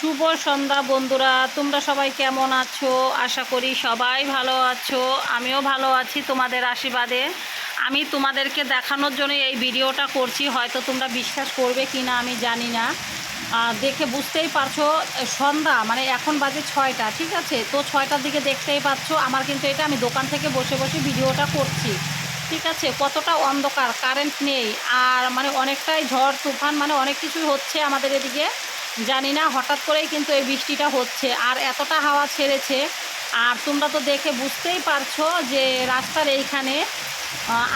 শুভ সন্ধ্যা, বন্ধুরা। তোমরা সবাই কেমন আছো? আশা করি সবাই ভালো আছো। আমিও ভালো আছি তোমাদের আশীর্বাদে। আমি তোমাদেরকে দেখানোর জন্য এই ভিডিওটা করছি। হয়তো তোমরা বিশ্বাস করবে কি না আমি জানি না। দেখে বুঝতেই পারছ সন্ধ্যা মানে এখন বাজে ছয়টা, ঠিক আছে? তো ছয়টার দিকে দেখতেই পাচ্ছ, আমার কিন্তু এটা আমি দোকান থেকে বসে বসে ভিডিওটা করছি, ঠিক আছে? কতটা অন্ধকার কারেন্ট নেই। আর মানে অনেকটাই ঝড়, তুফান মানে অনেক কিছুই হচ্ছে আমাদের এদিকে। জানি না, হঠাৎ করেই কিন্তু এই বৃষ্টিটা হচ্ছে। আর এতটা হাওয়া ছেড়েছে, আর তোমরা তো দেখে বুঝতেই পারছ যে রাস্তার এইখানে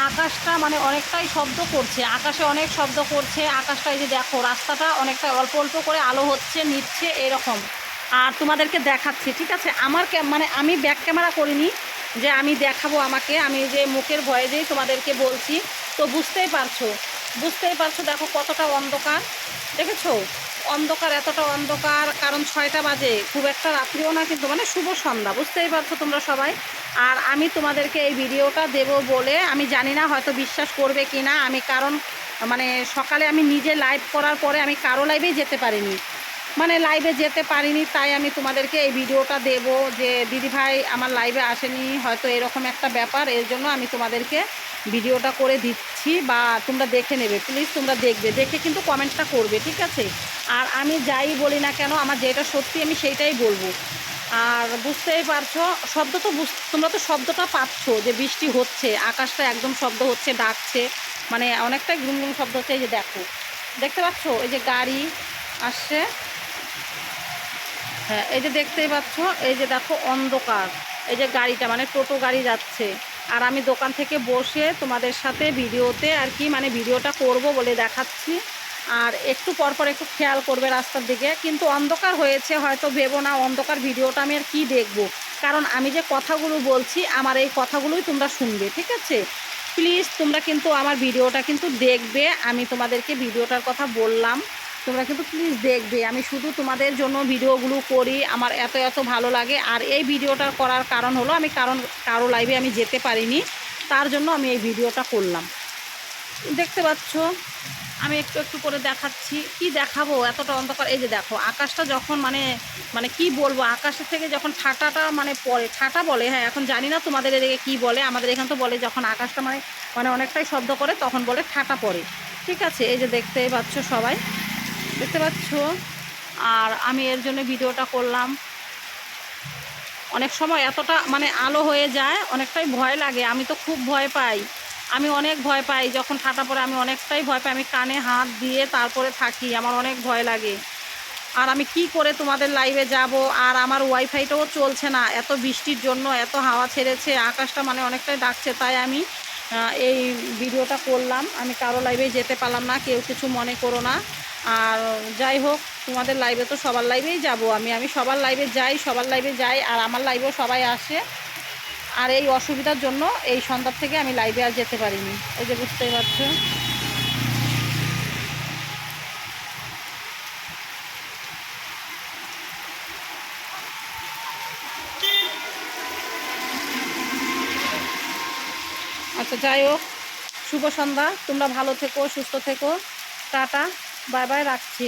আকাশটা মানে অনেকটাই শব্দ করছে। আকাশে অনেক শব্দ করছে, আকাশটা এই যে দেখো, রাস্তাটা অনেকটা অল্প অল্প করে আলো হচ্ছে, নিচ্ছে এরকম। আর তোমাদেরকে দেখাচ্ছি, ঠিক আছে? আমার মানে আমি ব্যাক ক্যামেরা করিনি যে আমি দেখাবো আমাকে, আমি যে মুখের ভয়ে যেই তোমাদেরকে বলছি, তো বুঝতেই পারছ। বুঝতেই পারছ দেখো কতটা অন্ধকার। দেখেছ? অন্ধকার এতটা অন্ধকার, কারণ ছয়টা বাজে। খুব একটা রাত্রিও না কিন্তু মানে শুভ সন্ধ্যা, বুঝতেই পারছ তোমরা সবাই। আর আমি তোমাদেরকে এই ভিডিওটা দেব বলে আমি জানি না হয়তো বিশ্বাস করবে কি না আমি কারণ মানে সকালে আমি নিজে লাইভ করার পরে আমি কারও লাইভেই যেতে পারিনি। মানে লাইভে যেতে পারিনি, তাই আমি তোমাদেরকে এই ভিডিওটা দেব যে দিদিভাই আমার লাইভে আসেনি, হয়তো এরকম একটা ব্যাপার। এর জন্য আমি তোমাদেরকে ভিডিওটা করে দিচ্ছি। বা তোমরা দেখে নেবে প্লিজ তোমরা দেখবে, দেখে কিন্তু কমেন্টটা করবে, ঠিক আছে? আর আমি যাই বলি না কেন, আমার যেটা সত্যি আমি সেইটাই বলব। আর বুঝতেই পারছ, শব্দ তো তোমরা তো শব্দটা পাচ্ছ যে বৃষ্টি হচ্ছে, আকাশটা একদম শব্দ হচ্ছে, ডাকছে মানে অনেকটাই গুনগুন শব্দ হচ্ছে, এই যে দেখো। দেখতে পাচ্ছ? এই যে গাড়ি আসছে। হ্যাঁ এই যে দেখতেই পাচ্ছ, এই যে দেখো অন্ধকার, এই যে গাড়িটা মানে টোটো গাড়ি যাচ্ছে। আর আমি দোকান থেকে বসে তোমাদের সাথে ভিডিওতে আর কি মানে ভিডিওটা করব বলে দেখাচ্ছি। আর একটু পরপর একটু খেয়াল করবে রাস্তার দিকে। কিন্তু অন্ধকার হয়েছে, হয়তো ভেবো না অন্ধকার ভিডিওটা আমি আর কী দেখব। কারণ আমি যে কথাগুলো বলছি, আমার এই কথাগুলোই তোমরা শুনবে, ঠিক আছে? প্লিজ তোমরা কিন্তু আমার ভিডিওটা কিন্তু দেখবে। আমি তোমাদেরকে ভিডিওটার কথা বললাম। তোমরা কিন্তু প্লিজ দেখবে। আমি শুধু তোমাদের জন্য ভিডিওগুলো করি। আমার এত এত ভালো লাগে। আর এই ভিডিওটা করার কারণ হলো, আমি কারণ, কারও লাইভে আমি যেতে পারিনি। তার জন্য আমি এই ভিডিওটা করলাম। দেখতে পাচ্ছ? আমি একটু একটু করে দেখাচ্ছি। কি দেখাবো? এতটা অন্ধকার। এই যে দেখো, আকাশটা যখন মানে মানে কি বলব? আকাশের থেকে যখন ঠাটাটা মানে পড়ে ঠাটা বলে হ্যাঁ এখন জানি না তোমাদের এদিকে কি বলে। আমাদের এখানে তো বলে যখন আকাশটা মানে মানে অনেকটাই শব্দ করে, তখন বলে ঠাটা পড়ে। ঠিক আছে? এই যে দেখতে পাচ্ছ সবাই। দেখতে পাচ্ছ? আর আমি এর জন্য ভিডিওটা করলাম। অনেক সময় এতটা মানে আলো হয়ে যায়, অনেকটাই ভয় লাগে। আমি তো খুব ভয় পাই। আমি অনেক ভয় পাই। যখন ঠাটা পড়ে আমি অনেকটাই ভয় পাই। আমি কানে হাত দিয়ে তারপরে থাকি। আমার অনেক ভয় লাগে। আর আমি কি করে তোমাদের লাইভে যাব? আর আমার ওয়াইফাইটাও চলছে না। এত বৃষ্টির জন্য এত হাওয়া ছেড়েছে। আকাশটা মানে অনেকটাই ডাকছে। তাই আমি এই ভিডিওটা করলাম। আমি কারও লাইভে যেতে পারলাম না। কেউ কিছু মনে করো না। আর যাই হোক, তোমাদের লাইভে তো সবার লাইভেই যাব আমি। আমি সবার লাইভে যাই, সবার লাইভে যাই, আর আমার লাইভেও সবাই আসে। আর এই অসুবিধার জন্য এই সন্ধ্যার থেকে আমি লাইভে আর যেতে পারিনি। এই যে বুঝতেই পারছ। আচ্ছা যাই হোক, শুভ সন্ধ্যা। তোমরা ভালো থেকো, সুস্থ থেকো। টাটা। বাই বাই রাখছি।